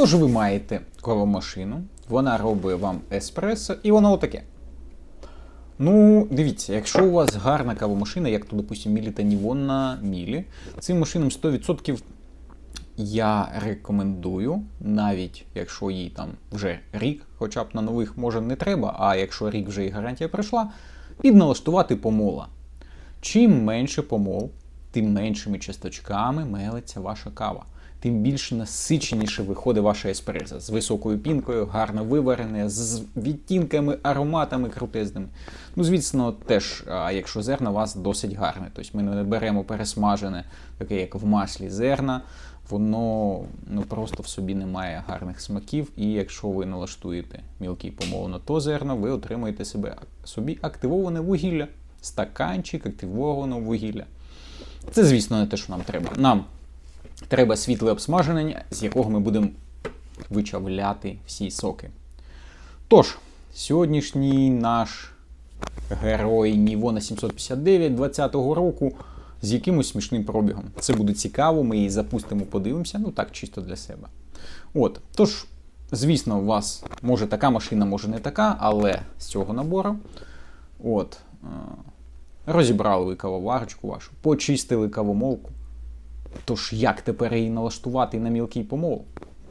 Тож ви маєте кавомашину, вона робить вам еспресо, і воно отаке. Ну, дивіться, якщо у вас гарна кавомашина, як то, допустимо, Мілі та Нівон на Мілі, цим машинам 100% я рекомендую, навіть якщо їй там вже рік, хоча б на нових може не треба, а якщо рік вже і гарантія пройшла, підналаштувати помола. Чим менше помол, тим меншими часточками мелиться ваша кава. Тим більш насиченіше виходить ваша еспресо з високою пінкою, гарно виварене, з відтінками, ароматами крутезними. Ну, звісно, теж, а якщо зерна у вас досить гарне. Тобто ми не беремо пересмажене, таке як в маслі зерна, воно ну, просто в собі не має гарних смаків. І якщо ви налаштуєте мілкий помол на то зерно, ви отримаєте себе, собі активоване вугілля, стаканчик активованого вугілля. Це, звісно, не те, що нам треба. Нам треба світле обсмаження, з якого ми будемо вичавляти всі соки. Тож, сьогоднішній наш герой Нівона 759 20-го року з якимось смішним пробігом. Це буде цікаво, ми її запустимо, подивимося, ну так, чисто для себе. От, тож, звісно, у вас може така машина, може не така, але з цього набору. От, е, розібрали ви кавоварочку вашу, почистили кавомолку. Тож, як тепер її налаштувати на мілкий помол?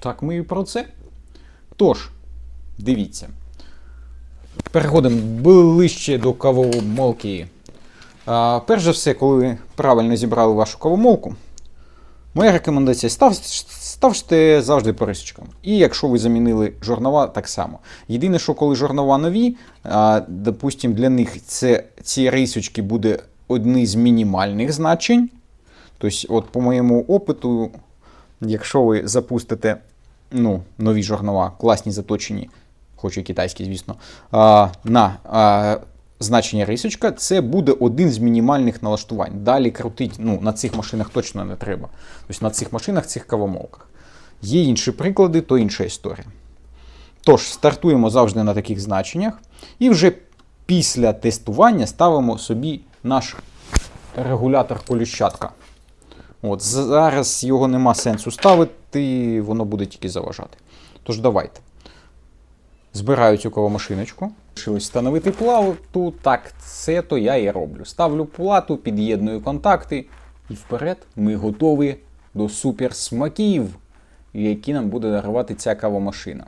Так ми і про це. Тож, дивіться. Переходимо ближче до кавомолки. А, перш за все, коли ви правильно зібрали вашу кавомолку, моя рекомендація став, ставте завжди по рисочкам. І якщо ви замінили жорнова, так само. Єдине, що коли жорнова нові, а, допустим, для них це, ці рисочки буде одні з мінімальних значень. Тобто, от по моєму опиту, якщо ви запустите ну, нові жорнова, класні заточені, хоч і китайські, звісно, на значення рисочка, це буде один з мінімальних налаштувань. Далі крутить ну, на цих машинах точно не треба. Тобто на цих машинах, цих кавомолках. Є інші приклади, то інша історія. Тож, стартуємо завжди на таких значеннях, і вже після тестування ставимо собі наш регулятор коліщатка. От, Зараз його нема сенсу ставити, воно буде тільки заважати. Тож давайте. Збираю цю кавомашиночку. Лишилось встановити плату. Так, це то я і роблю. Ставлю плату, під'єдную контакти. І вперед ми готові до суперсмаків, які нам буде дарувати ця кавомашина.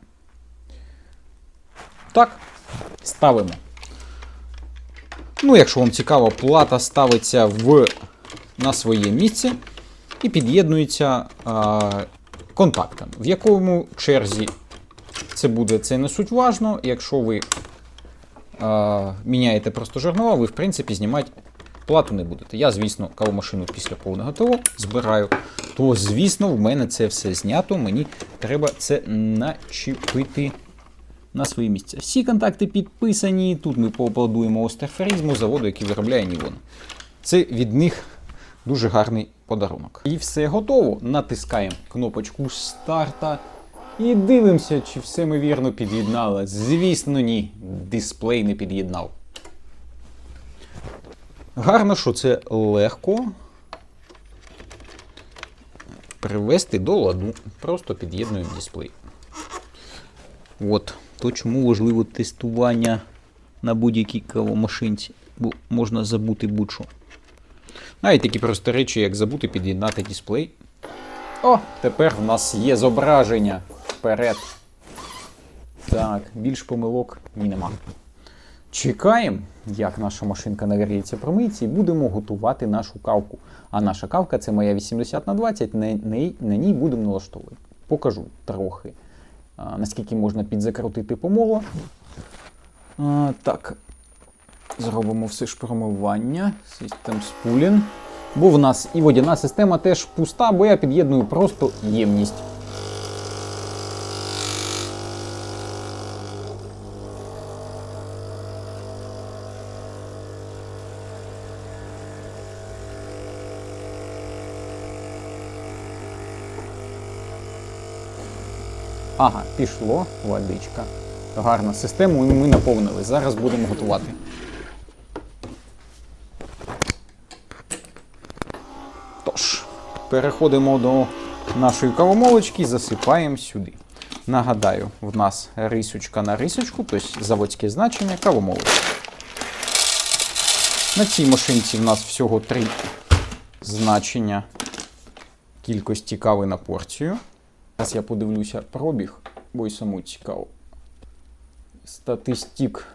Так, ставимо. Ну, якщо вам цікаво, плата ставиться в, на своє місце і під'єднується контактом. В якому черзі це буде, це не суть важно. Якщо ви а, міняєте просто жорнова, ви в принципі знімати плату не будете. Я, звісно, кавомашину після повного ТО збираю. То, звісно, в мене це все знято. Мені треба це начепити на свої місця. Всі контакти підписані. Тут ми поаплодуємо остерферізму заводу, який виробляє Нівон. Це від них дуже гарний подарунок. І все готово. Натискаємо кнопочку старта. І дивимося, чи все ми вірно під'єднали. Звісно, ні. Дисплей не під'єднав. Гарно, що це легко привести до ладу. Просто під'єднуємо дисплей. От. То чому важливо тестування на будь-якій кавомашинці, бо можна забути будь-що. Навіть такі прості речі, як забути під'єднати дисплей. О, тепер в нас є зображення вперед. Так, більш помилок ні нема. Чекаємо, як наша машинка нагріється промиється, і будемо готувати нашу кавку. А наша кавка це моя 80 на 20, на, на, на ній будемо налаштовувати. Покажу трохи, а, наскільки можна підзакрутити помоло. А, так, зробимо все ж промивання. System Spooling. Бо в нас і водяна система теж пуста, бо я під'єдную просто ємність. Ага, пішло водичка. Гарна система, ми наповнили. Зараз будемо готувати. Тож, переходимо до нашої кавомолочки і засипаємо сюди. Нагадаю, в нас рисочка на рисочку, тобто заводське значення, кавомолець. На цій машинці в нас всього три значення кількості кави на порцію. Зараз я подивлюся пробіг, бо й саму цікаво. Статистик.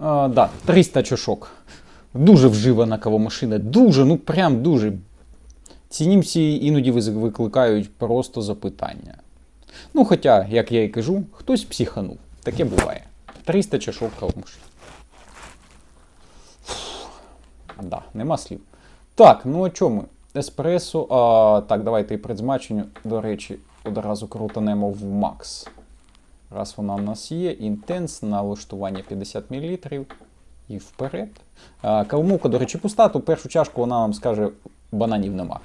А, да, 300 чашок. Дуже вживана кавомашина. Дуже, ну прям дуже. Ці німці іноді викликають просто запитання. Ну, хоча, як я і кажу, хтось психанув. Таке буває. 300 чашок кавомашин. Да, нема слів. Так, ну а чому? Еспресо. А, так, давайте і предзмаченню, до речі, одразу крутанемо в Макс. Раз вона в нас є, інтенс, налаштування 50 мл і вперед. А, кавомолка, до речі, пуста, то першу чашку вона вам скаже, бананів нема.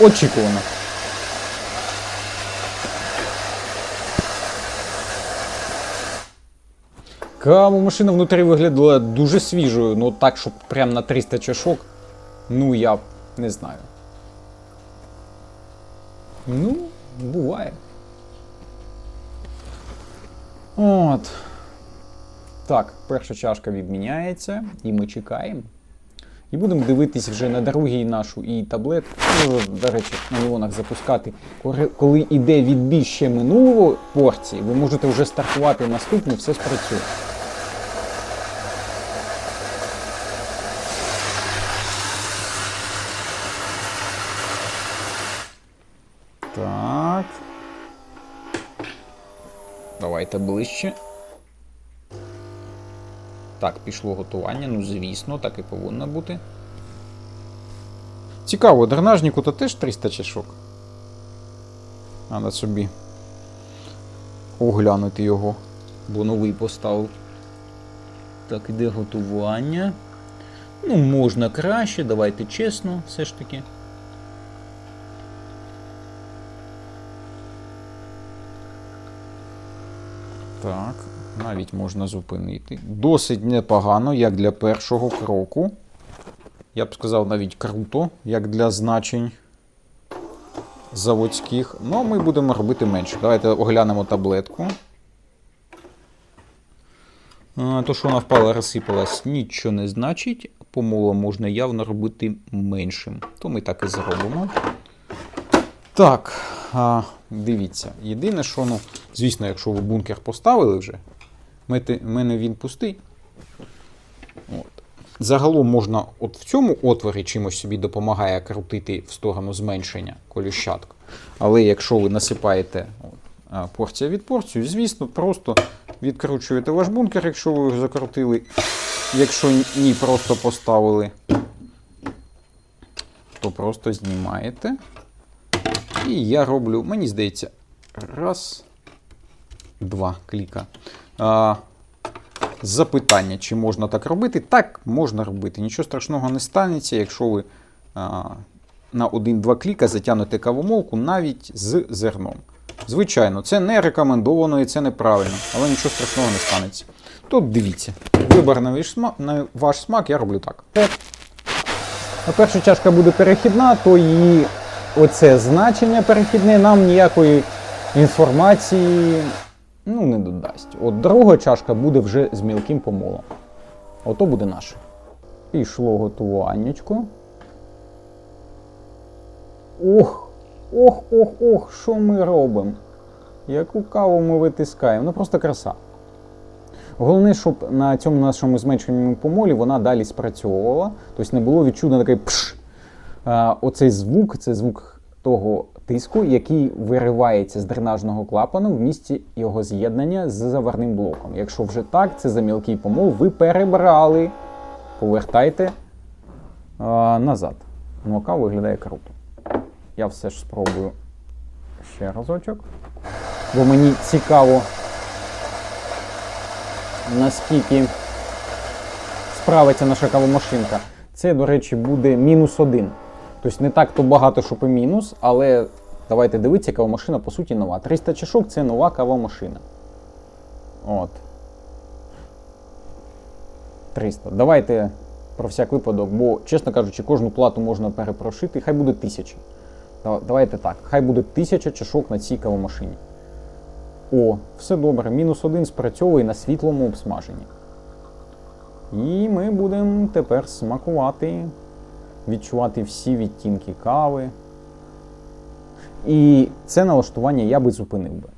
Очікувано. Каву машина внутрі виглядала дуже свіжою, ну так, щоб прям на 300 чашок. Ну, я не знаю. Ну, буває. От. Так, перша чашка відміняється, і ми чекаємо. І будемо дивитись вже на другий нашу і таблетку. Ну, до речі, на іонах запускати. Коли йде відбій ще минулого порції, ви можете вже стартувати наступну, все спрацює. Так. Давайте ближче. Так, пішло готування, ну звісно, так і повинно бути. Цікаво, дренажнику то теж 300 чашок. Треба собі оглянути його, бо новий поставив. Так, іде готування. Ну, можна краще, давайте чесно, все ж таки. Так, навіть можна зупинити. Досить непогано, як для першого кроку. Я б сказав, навіть круто, як для значень заводських. Ну, ми будемо робити менше. Давайте оглянемо таблетку. То, що вона впала, розсипалась, нічого не значить. Помоло можна явно робити меншим. То ми так і зробимо. Так, дивіться. Єдине, що, ну, звісно, якщо ви бункер поставили вже, мене він пустий. От. Загалом можна от в цьому отворі чимось собі допомагає крутити в сторону зменшення коліщатку. Але якщо ви насипаєте от, порція від порцію, звісно, просто відкручуєте ваш бункер, якщо ви його закрутили. Якщо ні, просто поставили, то просто знімаєте. І я роблю, мені здається, раз, два кліка. А, запитання, чи можна так робити? Так, можна робити. Нічого страшного не станеться, якщо ви а, на один-два кліка затягнете кавомолку навіть з зерном. Звичайно, це не рекомендовано і це неправильно, але нічого страшного не станеться. Тут дивіться, вибір на ваш смак, на ваш смак я роблю так. А перша чашка буде перехідна, то її оце значення перехідне нам ніякої інформації ну, не додасть. От друга чашка буде вже з мілким помолом. Ото буде наше. Пішло готуваннячко. Ох, ох, ох, ох, що ми робимо? Яку каву ми витискаємо? Ну просто краса. Головне, щоб на цьому нашому зменшеному помолі вона далі спрацьовувала. Тобто не було відчутно такий пш. Оцей звук це звук того тиску, який виривається з дренажного клапану в місці його з'єднання з заварним блоком. Якщо вже так, це за мілкий помол, ви перебрали. Повертайте а, назад. Ну, виглядає круто. Я все ж спробую ще разочок. Бо мені цікаво, наскільки справиться наша кавомашинка. Це, до речі, буде мінус один. Тобто не так то багато, щоб і мінус, але давайте дивитися, кавомашина по суті нова. 300 чашок це нова кавомашина. От. 300. Давайте про всяк випадок, бо, чесно кажучи, кожну плату можна перепрошити, хай буде 1000. Давайте так. Хай буде 1000 чашок на цій кавомашині. О, все добре. Мінус один спрацьовує на світлому обсмаженні. І ми будемо тепер смакувати, відчувати всі відтінки кави. І це налаштування я би зупинив би.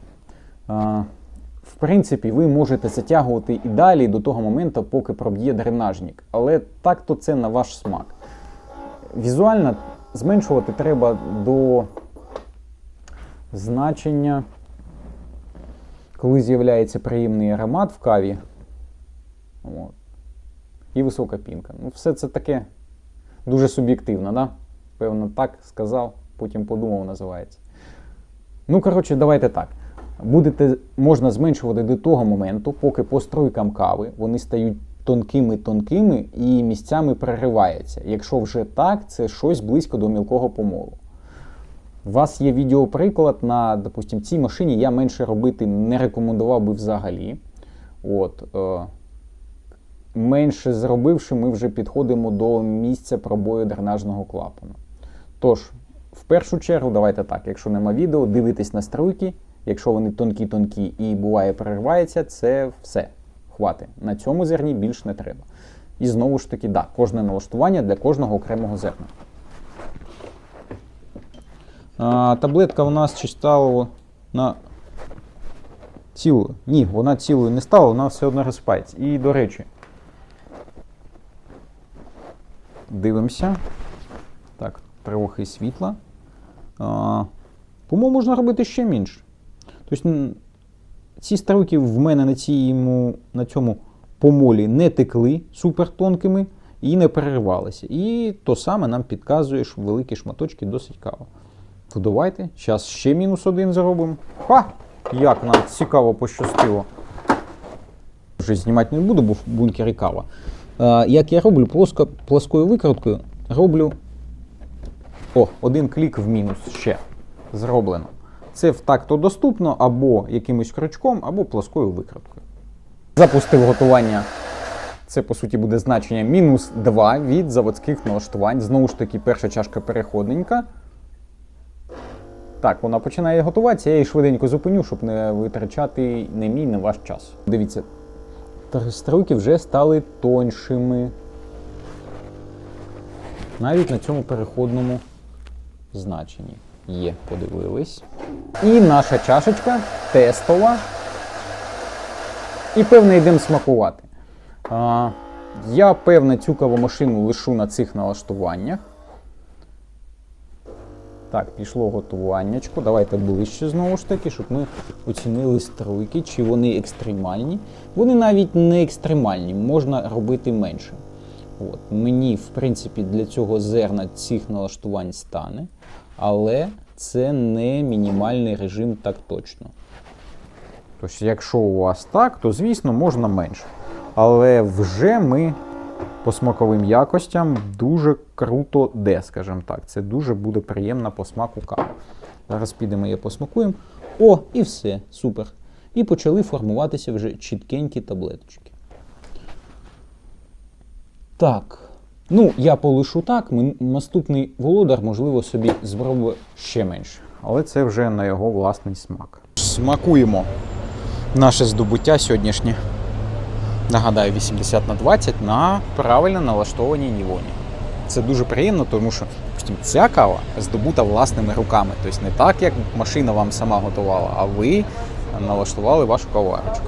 В принципі, ви можете затягувати і далі до того моменту, поки проб'є дренажник. Але так-то це на ваш смак. Візуально зменшувати треба до значення, коли з'являється приємний аромат в каві. От. І висока пінка. Ну, все це таке дуже суб'єктивно, да? Певно, так сказав, потім подумав, називається. Ну, коротше, давайте так. Будете, можна зменшувати до того моменту, поки по струйкам кави вони стають тонкими-тонкими і місцями перериваються. Якщо вже так, це щось близько до мілкого помолу. У вас є відеоприклад на, допустим, цій машині я менше робити не рекомендував би взагалі. От, е, менше зробивши, ми вже підходимо до місця пробою дренажного клапану. Тож, в першу чергу, давайте так, якщо нема відео, дивитесь на струйки. Якщо вони тонкі-тонкі і буває переривається, це все. Хвати. На цьому зерні більш не треба. І знову ж таки, да, кожне налаштування для кожного окремого зерна. А, таблетка у нас чи стала на цілою. Ні, вона цілою не стала, вона все одно розпається. І, до речі, дивимося. Так, трохи світла. По-моєму, можна робити ще менше. Тобто, ці стрілки в мене на, цьому, на цьому помолі не текли супертонкими і не переривалися. І то саме нам підказує, що великі шматочки досить каво. То давайте, зараз ще мінус один зробимо. Ха! Як нам цікаво пощастило. Вже знімати не буду, бо в бункері кава. А, як я роблю плоско, плоскою викруткою, роблю. О, один клік в мінус ще зроблено. Це в так-то доступно або якимось крючком, або плоскою викруткою. Запустив готування. Це, по суті, буде значення мінус 2 від заводських налаштувань. Знову ж таки, перша чашка переходненька. Так, вона починає готуватися, я її швиденько зупиню, щоб не витрачати не мій, не ваш час. Дивіться, стрілки вже стали тоншими. Навіть на цьому переходному значенні. Є, подивились. І наша чашечка тестова. І певне йдемо смакувати. А, я певне цю кавомашину лишу на цих налаштуваннях. Так, пішло готуваннячко. Давайте ближче знову ж таки, щоб ми оцінили струйки, чи вони екстремальні. Вони навіть не екстремальні, можна робити менше. От. Мені, в принципі, для цього зерна цих налаштувань стане, але це не мінімальний режим так точно. Тобто, якщо у вас так, то звісно можна менше. Але вже ми по смаковим якостям дуже круто де, скажімо так. Це дуже буде приємна по смаку кава. Зараз підемо її посмакуємо. О, і все, супер. І почали формуватися вже чіткенькі таблеточки. Так. Ну, я полишу так. Ми- Наступний володар, можливо, собі спробує ще менше. Але це вже на його власний смак. Смакуємо наше здобуття сьогоднішнє. Нагадаю, 80 на 20 на правильно налаштованій нівоні. Це дуже приємно, тому що допустим, ця кава здобута власними руками. Тобто не так, як машина вам сама готувала, а ви налаштували вашу каварочку.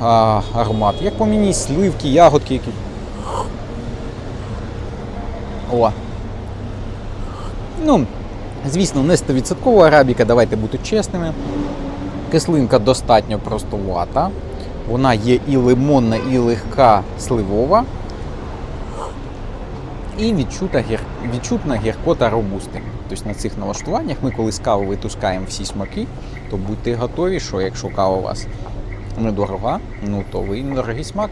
А, аромат. Як по мені сливки, ягодки які. О. Ну, звісно, не 100% арабіка, давайте бути чесними. Кислинка достатньо простовата. Вона є і лимонна, і легка сливова. І відчута гір... відчутна гіркота робусти. Тобто на цих налаштуваннях ми коли з кави витускаємо всі смаки, то будьте готові, що якщо кава у вас недорога, ну то ви недорогий смак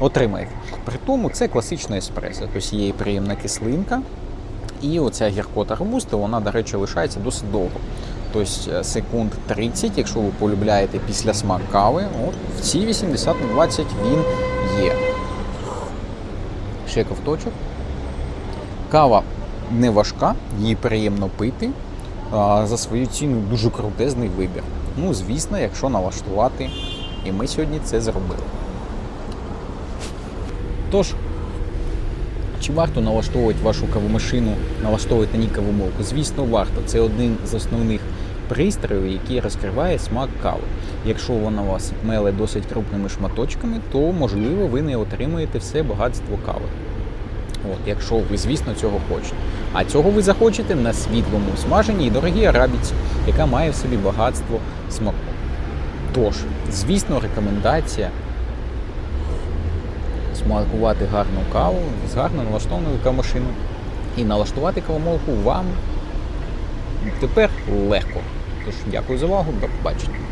отримаєте. При тому це класична еспресо. Тобто є і приємна кислинка, і оця гіркота робусти, вона, до речі, лишається досить довго. Тобто е, секунд 30, якщо ви полюбляєте після смак кави, от в ці 80 на 20 він є. Ще ковточок. Кава не важка, її приємно пити. За свою ціну дуже крутезний вибір. Ну, звісно, якщо налаштувати. І ми сьогодні це зробили. Тож, чи варто налаштовувати вашу кавомашину, налаштовувати на ній кавомолку? Звісно, варто. Це один з основних пристроїв, який розкриває смак кави. Якщо вона вас меле досить крупними шматочками, то можливо ви не отримаєте все багатство кави. От, якщо ви, звісно, цього хочете. А цього ви захочете на світлому смаженні і дорогій арабіці, яка має в собі багатство смаку. Тож, звісно, рекомендація смакувати гарну каву з гарно налаштованою кавомашиною. І налаштувати кавомолку вам тепер легко. Тож, дякую за увагу, до побачення.